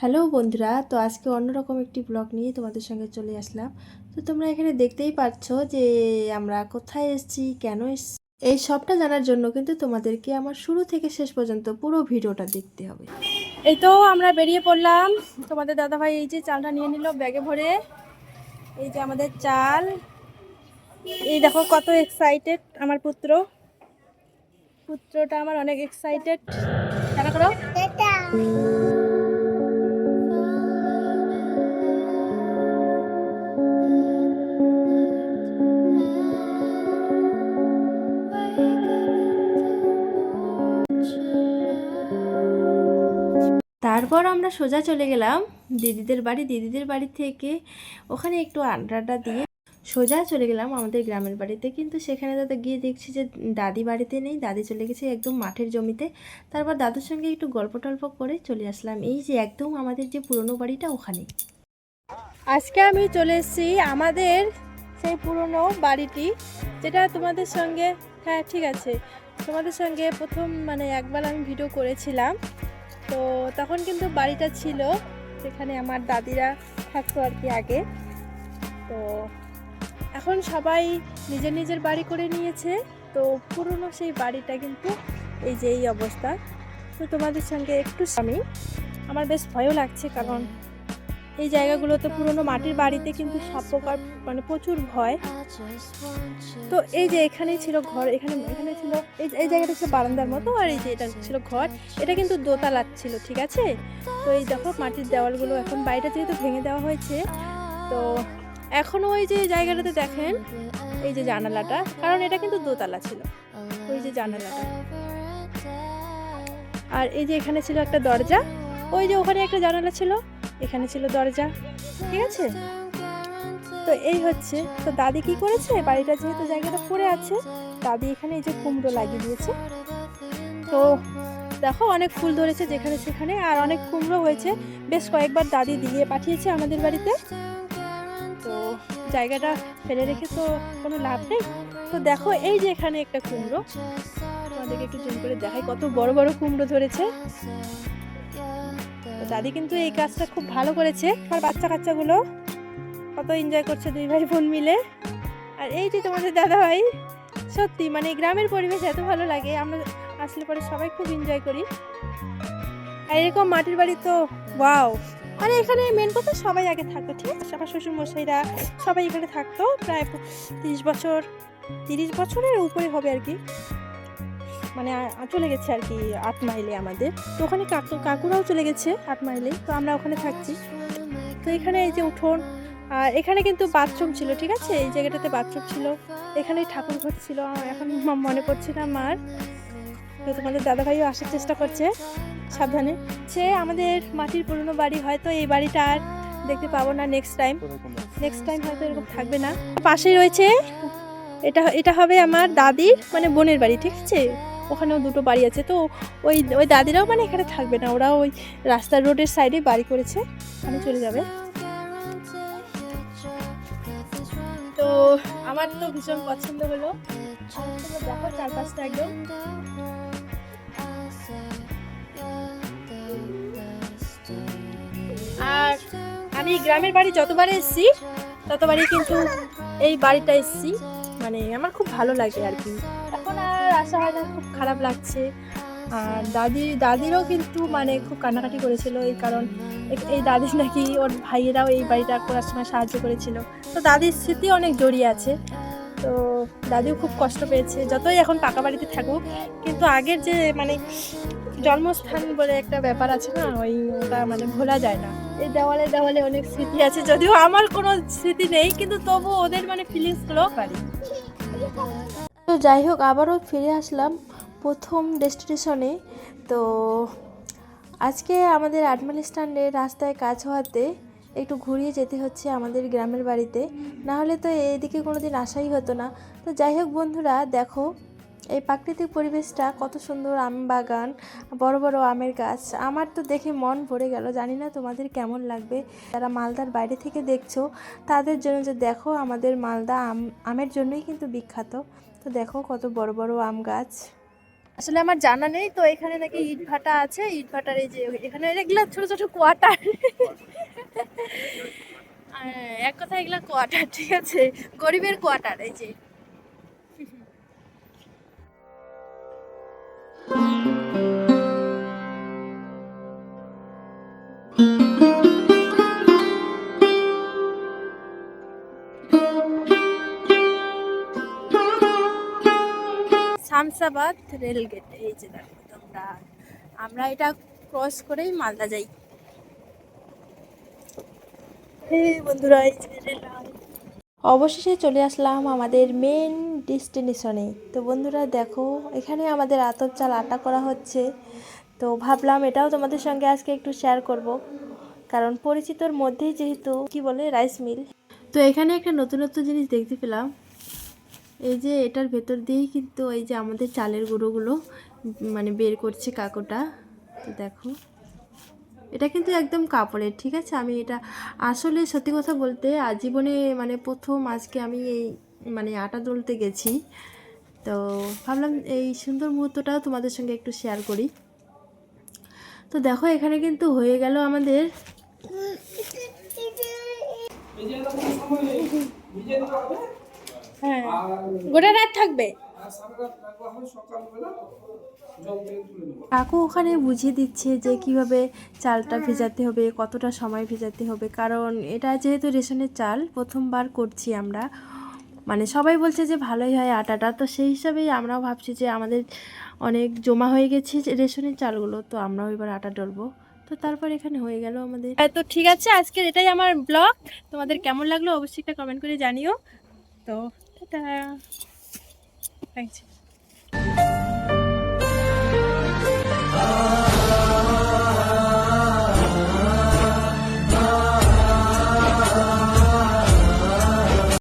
Hello বন্ধুরা তো আজকে অন্যরকম একটি ব্লগ নিয়ে তোমাদের সঙ্গে চলে আসলাম। তো তোমরা এখানে দেখতেই পাচ্ছ যে আমরা কোথায় এসেছি কেন এসেছি এই সবটা জানার জন্য কিন্তু তোমাদেরকে আমার শুরু থেকে শেষ পর্যন্ত পুরো ভিডিওটা দেখতে হবে। এই তো আমরা বেরিয়ে পড়লাম। তোমাদের দাদাভাই এই যে চালটা নিয়ে নিল ব্যাগে ভরে। এই যে আমাদের চাল। এই দেখো কত এক্সাইটেড আমার পুত্র। পুত্রটা আমার অনেক এক্সাইটেড কেন করো। তারপর আমরা সোজা চলে গেলাম দিদিদের বাড়ি। দিদিদের বাড়ি থেকে ওখানে একটু আড্ডাটা দিয়ে সোজা চলে গেলাম আমাদের গ্রামের বাড়িতে। কিন্তু সেখানে দাদা গিয়ে দেখছি যে দাদি বাড়িতে নেই, দাদি চলে গেছে একদম মাঠের জমিতে। তারপর দাদুর সঙ্গে একটু গল্প টল্প করে চলে আসলাম। এই যে একদম আমাদের যে পুরনো বাড়িটা ওখানে। আজকে আমি চলে এসেছি আমাদের সেই পুরনো বাড়িটি, যেটা তোমাদের সঙ্গে হ্যাঁ ঠিক আছে। তোমাদের সঙ্গে প্রথম মানে একবার আমি ভিডিও করেছিলাম। তো তখন কিন্তু বাড়িটা ছিল সেখানে আমার দাদিরা থাকতো আর কি আগে। তো এখন সবাই নিজের নিজের বাড়ি করে নিয়েছে, তো পুরনো সেই বাড়িটা কিন্তু এই যে এই অবস্থা। তো তোমাদের সঙ্গে একটু আমি, আমার বেশ ভয়ও লাগছে কারণ এই জায়গাগুলোতে পুরনো মাটির বাড়িতে কিন্তু সাপ পোকার মানে প্রচুর ভয়। তো এই যে এখানেই ছিল ঘর, এখানে এখানে ছিল, এই এই জায়গাটা ছিল বারান্দার মতো, আর এই যে এটা ছিল ঘর। এটা কিন্তু দোতলা ছিল, ঠিক আছে? তো এই দেখো মাটির দেওয়ালগুলো এখন বাড়িটা যেহেতু ভেঙে দেওয়া হয়েছে, তো এখনও ওই যে জায়গাটাতে দেখেন, এই যে জানালাটা, কারণ এটা কিন্তু দোতলা ছিল, ওই যে জানালাটা। আর এই যে এখানে ছিল একটা দরজা, ওই যে ওখানে একটা জানালা ছিল এখানে ছিল দরজা, ঠিক আছে? তো এই হচ্ছে, তো দাদি কি করেছে? বাড়িটা যেহেতু জায়গাটা পড়ে আছে, দাদি এখানে এই যে কুমড়ো লাগিয়ে দিয়েছে। তো দেখো, অনেক ফুল ধরেছে যেখানে সেখানে, আর অনেক কুমড়ো হয়েছে। বেশ কয়েকবার দাদি দিয়ে পাঠিয়েছে আমাদের বাড়িতে। তো জায়গাটা ফেলে রেখে তো কোনো লাভ নেই। তো দেখো, এই যে এখানে একটা কুমড়ো। তোমাদেরকে একটু জুম করে দেখাই কত বড় বড় কুমড়ো ধরেছে। দাদি কিন্তু এই কাজটা খুব ভালো করেছে। আর বাচ্চা কাচ্চাগুলো কত এনজয় করছে দুই ভাই বোন মিলে। আর এই যে তোমাদের দাদা ভাই সত্যি মানে গ্রামের পরিবেশ এত ভালো লাগে, আমরা আসলে পরে সবাই খুব এনজয় করি। আর এরকম মাটির বাড়ি তো ওয়াও মানে এখানে মেন কথা সবাই আগে থাকতো, ঠিক আছে? আমার শ্বশুর মশাইরা সবাই এখানে থাকতো, প্রায় তিরিশ বছর, তিরিশ বছরের উপরে হবে আর কি। মানে চলে গেছে আর কি আট মাইলে আমাদের। তো ওখানে কাকু, কাকুরাও চলে গেছে আট মাইলে, তো আমরা ওখানে থাকছি। তো এখানে এই যে উঠোন আর এখানে কিন্তু বাথরুম ছিল, ঠিক আছে? এই জায়গাটাতে বাথরুম ছিল। এখানে ঠাকুর ঘর ছিল এখন মনে পড়ছে না মার। তো তোমাদের দাদাভাইও আসার চেষ্টা করছে, সাবধানে। সে আমাদের মাটির পুরনো বাড়ি, হয়তো এই বাড়িটা আর দেখতে পাবো না নেক্সট টাইম নেক্সট টাইম হয়তো এরকম থাকবে না। পাশেই রয়েছে, এটা এটা হবে আমার দাদির মানে বোনের বাড়ি, ঠিক আছে? ওখানেও দুটো বাড়ি আছে। তো ওই ওই দাদিরাও মানে এখানে থাকবে না, ওরা ওই রাস্তার রোডের সাইডে বাড়ি করেছে, ওখানে চলে যাবে। তো আমার তো ভীষণ পছন্দ হলো। দেখো চারপাশটা একদম। আর আমি গ্রামের বাড়ি যতবার এসেছি, ততবারই কিন্তু এই বাড়িটা এসেছি। মানে আমার খুব ভালো লাগে আর কি। আসা হয় না, খুব খারাপ লাগছে। আর দাদি, দাদিরও কিন্তু মানে খুব কান্নাকাটি করেছিল এই কারণ এই দাদির নাকি ওর ভাইয়েরাও এই বাড়িটা করার সময় সাহায্য করেছিল। তো দাদির স্মৃতি অনেক জড়িয়ে আছে। তো দাদিও খুব কষ্ট পেয়েছে, যতই এখন পাকা বাড়িতে থাকুক। কিন্তু আগের যে মানে জন্মস্থান বলে একটা ব্যাপার আছে না, ওই ওটা মানে ভোলা যায় না। এই দেওয়ালে দেওয়ালে অনেক স্মৃতি আছে, যদিও আমার কোনো স্মৃতি নেই, কিন্তু তবু ওদের মানে ফিলিংসগুলো পারি যাই হোক, আবারও ফিরে আসলাম প্রথম ডেস্টিনেশনে। তো আজকে আমাদের আটমালি স্ট্যান্ডে রাস্তায় কাজ হওয়াতে একটু ঘুরিয়ে যেতে হচ্ছে আমাদের গ্রামের বাড়িতে। না হলে তো এদিকে কোনো দিন আসাই হতো না। তো যাই হোক বন্ধুরা, দেখো এই প্রাকৃতিক পরিবেশটা কত সুন্দর আম বাগান, বড় বড় আমের গাছ। আমার তো দেখে মন ভরে গেল, জানি না তোমাদের কেমন লাগবে। যারা মালদার বাইরে থেকে দেখছ, তাদের জন্য যে দেখো, আমাদের মালদা আম, আমের জন্যই কিন্তু বিখ্যাত। তো দেখো কত বড় বড় আম গাছ। আসলে আমার জানা নেই, তো এখানে নাকি ইট ভাটা আছে। ইট ভাটার এই যে, এখানে এগুলো ছোট ছোট কোয়াটার। এক কথা এগুলা কোয়ার্টার ঠিক আছে? গরিবের কোয়ার্টার এই যে। শামসাবাদ রেলগেট, এই যে দেখো তোমরা। আমরা এটা ক্রস করেই মালদা যাই। বন্ধুরা অবশেষে চলে আসলাম আমাদের মেন ডেস্টিনেশনে তো বন্ধুরা, দেখো, এখানে আমাদের আতপ চাল আটা করা হচ্ছে। তো ভাবলাম এটাও তোমাদের সঙ্গে আজকে একটু শেয়ার করব। কারণ পরিচিতর মধ্যেই যেহেতু, কি বলে রাইস মিল তো এখানে একটা নতুনত্ব জিনিস দেখতে পেলাম। এই যে এটার ভেতর দিয়েই কিন্তু এই যে আমাদের চালের গুঁড়োগুলো মানে বের করছে কাকুটা। তো দেখো এটা কিন্তু একদম কাপড়ের ঠিক আছে? আমি এটা আসলে সত্যি কথা বলতে আজীবনে মানে প্রথম আজকে আমি এই মানে আটা দলতে গেছি। তো ভাবলাম এই সুন্দর মুহূর্তটাও তোমাদের সঙ্গে একটু শেয়ার করি। তো দেখো এখানে কিন্তু হয়ে গেল আমাদের হ্যাঁ। গোটা রাত থাকবে? কাকু ওখানে বুঝিয়ে দিচ্ছে যে কীভাবে চালটা ভেজাতে হবে কতটা সময় ভেজাতে হবে কারণ এটা যেহেতু রেশনের চাল প্রথমবার করছি আমরা। মানে সবাই বলছে যে ভালোই হয় আটাটা তো সেই হিসাবেই আমরাও ভাবছি যে আমাদের অনেক জমা হয়ে গেছে রেশনের চালগুলো তো আমরাও এবার আটা ডলবো। তো তারপর এখানে হয়ে গেল আমাদের। হ্যাঁ, তো ঠিক আছে আজকের এটাই আমার ব্লগ। তোমাদের কেমন লাগল অবশ্যই একটা কমেন্ট করে জানিও। তো টাটা থ্যাংকস